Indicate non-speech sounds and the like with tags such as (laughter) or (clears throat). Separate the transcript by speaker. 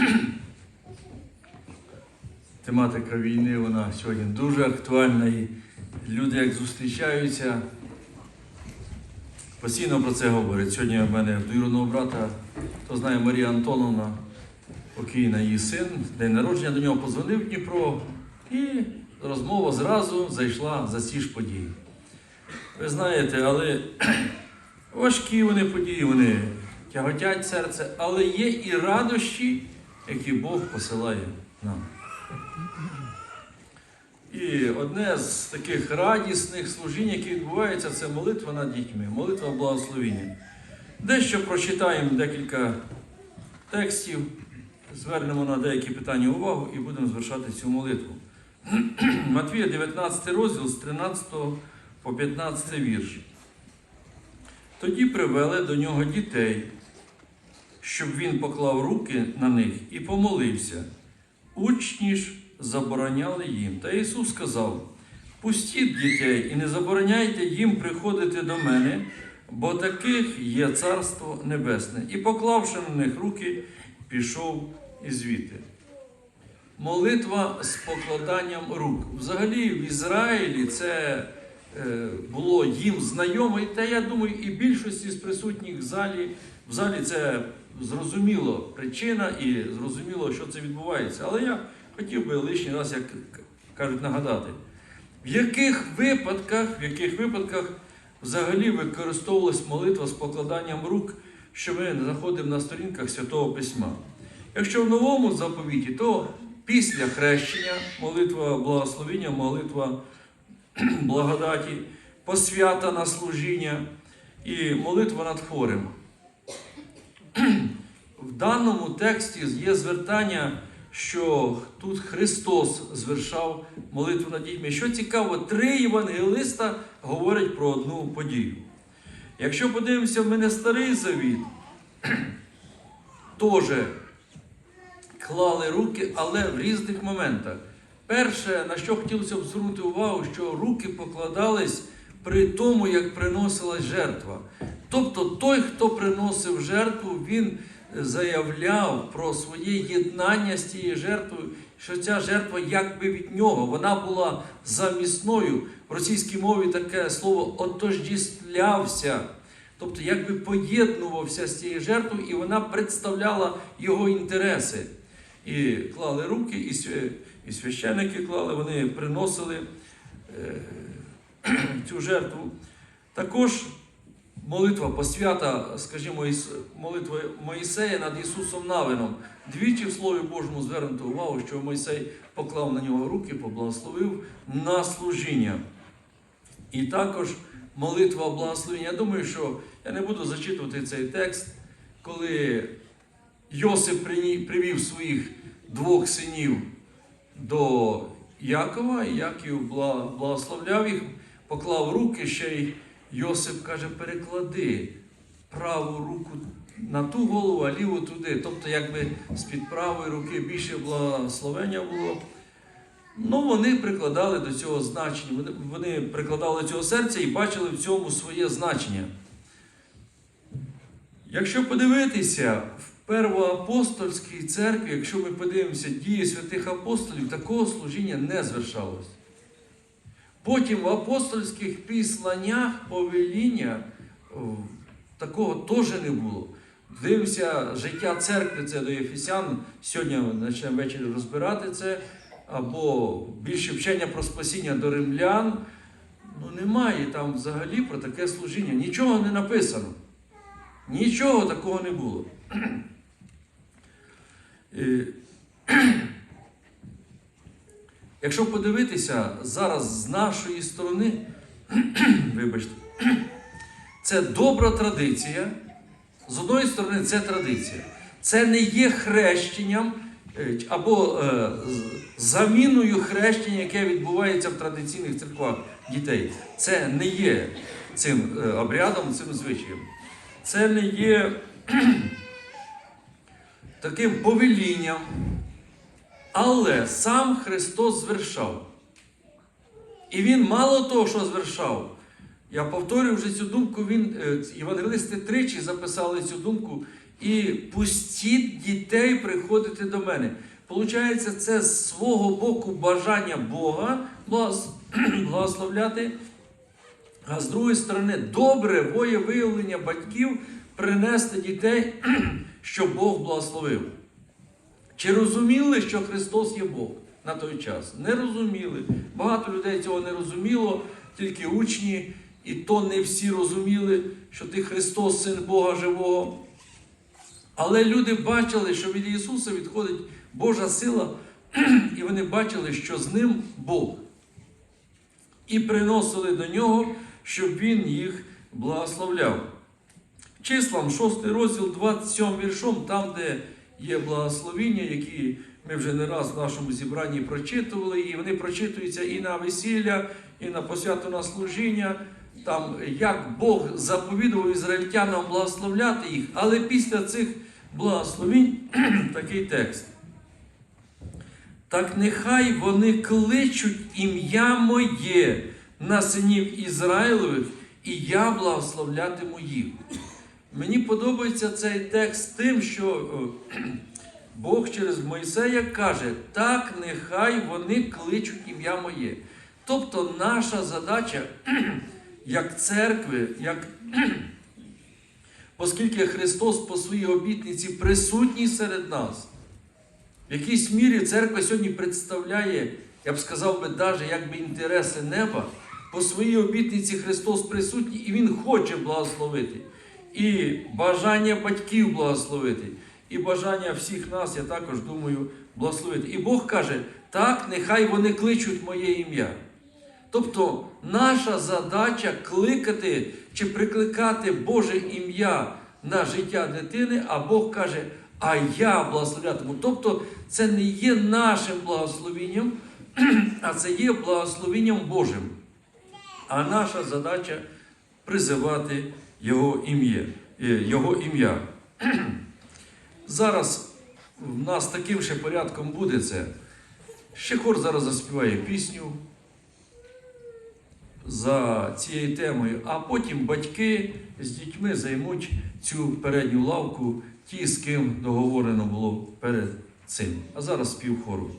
Speaker 1: (clears throat) тематика війни вона сьогодні дуже актуальна. І люди, як зустрічаються, постійно про це говорять. Сьогодні в мене двоюродного брата, хто знає Марія Антоновна, покійна її син, день народження до нього позвонив Дніпро, і розмова зразу зайшла за ці ж події. Ви знаєте, але (clears throat) важкі вони події, вони тяготять серце, але є і радощі, які Бог посилає нам. І одне з таких радісних служінь, які відбуваються, це молитва над дітьми, молитва благословіння. Дещо прочитаємо декілька текстів, звернемо на деякі питання увагу і будемо звершати цю молитву. (clears throat) Матвія, 19 розділ з 13 по 15 вірш. Тоді привели до нього дітей, щоб він поклав руки на них і помолився. Учні ж забороняли їм. Та Ісус сказав: Пустіть дітей і не забороняйте їм приходити до мене, бо таких є Царство Небесне. І, поклавши на них руки, пішов звідти. Молитва з покладанням рук. Взагалі в Ізраїлі це було їм знайомо, та я думаю, і більшості з присутніх в залі, в залі це зрозуміло причина і зрозуміло, що це відбувається. Але я хотів би лишній раз, як кажуть, нагадати, в яких випадках, в яких випадках взагалі використовувалась молитва з покладанням рук, що ми знаходимо на сторінках Святого Письма. Якщо в новому заповіті, то після хрещення, молитва благословення, молитва (clears throat) благодаті, посвята на служіння і молитва над хворим. (clears throat) В даному тексті є звертання, що тут Христос звершав молитву над дітьми. Що цікаво, три євангелиста говорять про одну подію. Якщо подивимося в мене старий завіт, (clears throat) теж клали руки, але в різних моментах. Перше, на що хотілося б звернути увагу, що руки покладались при тому, як приносилась жертва. Тобто той, хто приносив жертву, він заявляв про своє єднання з тією жертвою, що ця жертва якби від нього, вона була замісною. В російській мові таке слово отождістлявся. Тобто, якби поєднувався з цією жертвою, і вона представляла його інтереси. І клали руки, і, і священники клали, вони приносили е, (clears throat) цю жертву. Також молитва посвята, скажімо, молитва Моїсея над Ісусом Навином. Двічі в Слові Божому звернуто увагу, що Мойсей поклав на нього руки, поблагословив на служіння. І також молитва благословення. Я думаю, що я не буду зачитувати цей текст, коли Йосип привів своїх двох синів до Якова, і Яків благословляв їх, поклав руки, ще й Йосип каже, переклади праву руку на ту голову, а ліву туди. Тобто, якби з-під правої руки більше благословення було. Ну, вони прикладали до цього значення, вони, прикладали до цього серця і бачили в цьому своє значення. Якщо подивитися первоапостольській церкві, якщо ми подивимося дії святих апостолів, такого служіння не звершалось. Потім в апостольських післаннях повеління такого теж не було. Дивимося життя церкви, це до Єфесян. Сьогодні почнемо ввечері розбирати це, або більше вчення про спасіння до римлян. Ну немає там взагалі про таке служіння. Нічого не написано. Нічого такого не було. Е, (clears throat) Якщо подивитися зараз з нашої сторони, (clears throat) вибачте, (clears throat) це добра традиція. З одної сторони, це традиція. Це не є хрещенням е, або е, заміною хрещення, яке відбувається в традиційних церквах дітей. Це не є цим е, обрядом, цим звичаєм. Це не є таким повелінням. Але сам Христос звершав. І Він мало того, що звершав. Я повторюю вже цю думку, він, е, євангелисти тричі записали цю думку, і пустіть дітей приходити до мене. Получається, це з свого боку бажання Бога (clears throat) благословляти, а з другої сторони, добре воєвиявлення батьків принести дітей, (clears throat) щоб Бог благословив. Чи розуміли, що Христос є Бог на той час? Не розуміли. Багато людей цього не розуміло, тільки учні, і то не всі розуміли, що ти Христос, син Бога живого. Але люди бачили, що від Ісуса відходить Божа сила, (clears throat) і вони бачили, що з ним Бог. І приносили до нього, щоб він їх благословляв. Числам 6 розділ 27 віршом, там, де є благословіння, які ми вже не раз в нашому зібранні прочитували, і вони прочитуються і на весілля, і на посвяту на служіння, там як Бог заповідував ізраїльтянам благословляти їх, але після цих благословінь (clears throat) такий текст. Так нехай вони кличуть ім'я моє на синів Ізраїлових, і я благословлятиму їх. Мені подобається цей текст тим, що е, (clears throat) Бог через Мойсея каже, так нехай вони кличуть ім'я моє. Тобто наша задача, (clears throat) як церкви, як, (clears throat) оскільки Христос по своїй обітниці присутній серед нас, в якійсь мірі церква сьогодні представляє, я б сказав би, навіть якби інтереси неба. По своїй обітниці Христос присутній і Він хоче благословити. І бажання батьків благословити, і бажання всіх нас, я також думаю, благословити. І Бог каже, так, нехай вони кличуть моє ім'я. Тобто наша задача кликати чи прикликати Боже ім'я на життя дитини, а Бог каже, а я благословлятиму. Тобто це не є нашим благословенням, (clears throat) а це є благословенням Божим. А наша задача призивати Його ім'я. е, Його ім'я. (clears throat) Зараз в нас таким ще порядком буде це. Ще хор зараз заспіває пісню за цією темою, а потім батьки з дітьми займуть цю передню лавку, ті, з ким договорено було перед цим. А зараз спів хору.